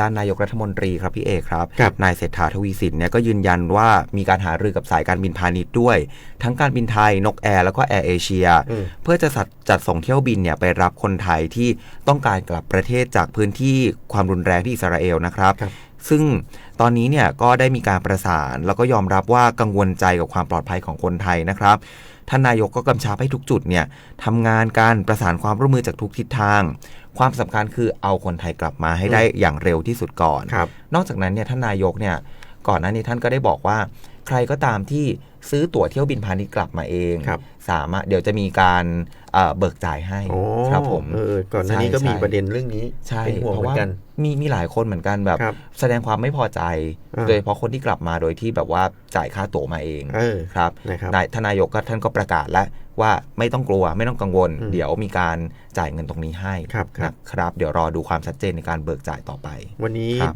ด้านนายกรัฐมนตรีครับพี่เอกครับครับ นายเศรษฐาทวีสินเนี่ยก็ยืนยันว่ามีการหารือกับสายการบินพาณิชย์ด้วย ทั้งการบินไทยนกแอร์แล้วก็แอร์เอเชียอืมเพื่อจะจัดจัดส่งเที่ยวบินเนี่ยไปรับคนไทยที่ต้องการกลับประเทศจากพื้นที่ความรุนแรงที่อิสราเอลนะครับครับ ซึ่งตอนนี้เนี่ยก็ได้มีการประสาน แล้วก็ยอมรับว่ากังวลใจกับความปลอดภัยของคนไทยนะครับท่านนายกก็กำชับให้ทุกจุดเนี่ยทำงานการประสานความร่วมมือจากทุกทิศทาง ความสำคัญคือเอาคนไทยกลับมาให้ได้อย่างเร็วที่สุดก่อนครับนอกจากนั้นเนี่ยท่านนายกเนี่ยก่อนหน้านี้ท่านก็ได้บอกว่า ใครก็ตามที่ซื้อตั๋วเที่ยวบินพาณิชย์กลับมาเอง ครับ สามารถเดี๋ยวจะมีการเอ่อเบิกจ่ายให้โอ้ครับผม เออก่อนหน้านี้ก็ใช่มีใช่ ประเด็นเรื่องนี้ใช่เป็นห่วงเพเหมืราะอว่านกัน มีมีหลายคนเหมือนกันแบบ ครับแสดงความไม่พอใจ อ่า โดยเฉพาะคนที่กลับมาโดยที่แบบว่าจ่ายค่าตั๋วมาเองเออครับนะครับ นายทานนายกก็ท่านก็ประกาศแล้วว่าไม่ต้องกลัวไม่ต้องกังวล อืมเดี๋ยวมีการจ่ายเงินตรงนี้ให้ครับครับ นะครับ เดี๋ยวรอดูความชัดเจนในการเบิกจ่ายต่อไป วันนี้ครับ